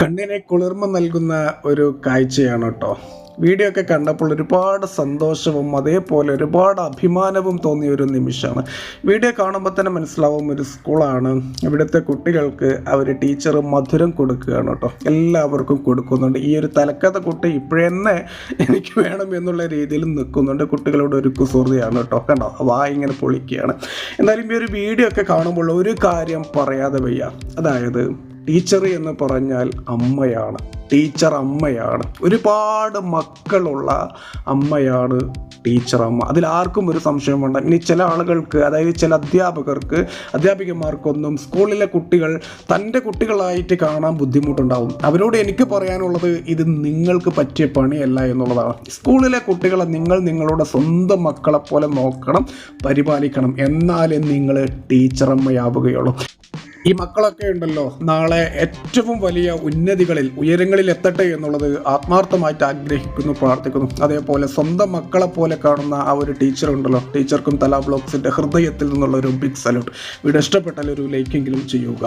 കണ്ണിനെ കുളിർമ നൽകുന്ന ഒരു കാഴ്ചയാണ് കേട്ടോ. വീഡിയോ ഒക്കെ കണ്ടപ്പോൾ ഒരുപാട് സന്തോഷവും അതേപോലെ ഒരുപാട് അഭിമാനവും തോന്നിയ ഒരു നിമിഷമാണ്. വീഡിയോ കാണുമ്പോൾ തന്നെ മനസ്സിലാവും ഒരു സ്കൂളാണ്. ഇവിടുത്തെ കുട്ടികൾക്ക് അവർ ടീച്ചർ മധുരം കൊടുക്കുകയാണ് കേട്ടോ. എല്ലാവർക്കും കൊടുക്കുന്നുണ്ട്. ഈ ഒരു തലക്കഥ കുട്ടി ഇപ്പോഴെന്നെ എനിക്ക് വേണം എന്നുള്ള രീതിയിൽ നിൽക്കുന്നുണ്ട്. കുട്ടികളോട് ഒരു കുസൃതിയാണ് കേട്ടോ. കണ്ടോ? വാ ഇങ്ങനെ പൊളിക്കുകയാണ്. എന്തായാലും ഈ ഒരു വീഡിയോ ഒക്കെ കാണുമ്പോൾ ഒരു കാര്യം പറയാതെ വയ്യ. അതായത് ടീച്ചർ എന്ന് പറഞ്ഞാൽ അമ്മയാണ്. ടീച്ചർ അമ്മയാണ്. ഒരുപാട് മക്കളുള്ള അമ്മയാണ് ടീച്ചർ അമ്മ. അതിൽ ആർക്കും ഒരു സംശയം വേണ്ട. ഇനി ചില ആളുകൾക്ക് അതായത് ചില അധ്യാപകർക്ക് അധ്യാപികമാർക്കൊന്നും സ്കൂളിലെ കുട്ടികൾ തന്റെ കുട്ടികളായിട്ട് കാണാൻ ബുദ്ധിമുട്ടുണ്ടാവും. അവരോട് എനിക്ക് പറയാനുള്ളത് ഇത് നിങ്ങൾക്ക് പറ്റിയ പണിയല്ല എന്നുള്ളതാണ്. സ്കൂളിലെ കുട്ടികളെ നിങ്ങൾ നിങ്ങളുടെ സ്വന്തം മക്കളെ പോലെ നോക്കണം പരിപാലിക്കണം. എന്നാലേ നിങ്ങൾ ടീച്ചറമ്മയാവുകയുള്ളൂ ഈ മക്കളൊക്കെ ഉണ്ടല്ലോ നാളെ ഏറ്റവും വലിയ ഉന്നതികളിൽ ഉയരങ്ങളിൽ എത്തട്ടെ എന്നുള്ളത് ആത്മാർത്ഥമായിട്ട് ആഗ്രഹിക്കുന്നു പ്രാർത്ഥിക്കുന്നു. അതേപോലെ സ്വന്തം മക്കളെ പോലെ കാണുന്ന ആ ഒരു ടീച്ചർ ഉണ്ടല്ലോ ടീച്ചർക്കും തല ബ്ലോക്സിന്റെ ഹൃദയത്തിൽ നിന്നുള്ള ഒരു ബിഗ് സല്യൂട്ട് വീഡിയോ ഇഷ്ടപ്പെട്ടാൽ ഒരു ലൈക്കെങ്കിലും ചെയ്യുക.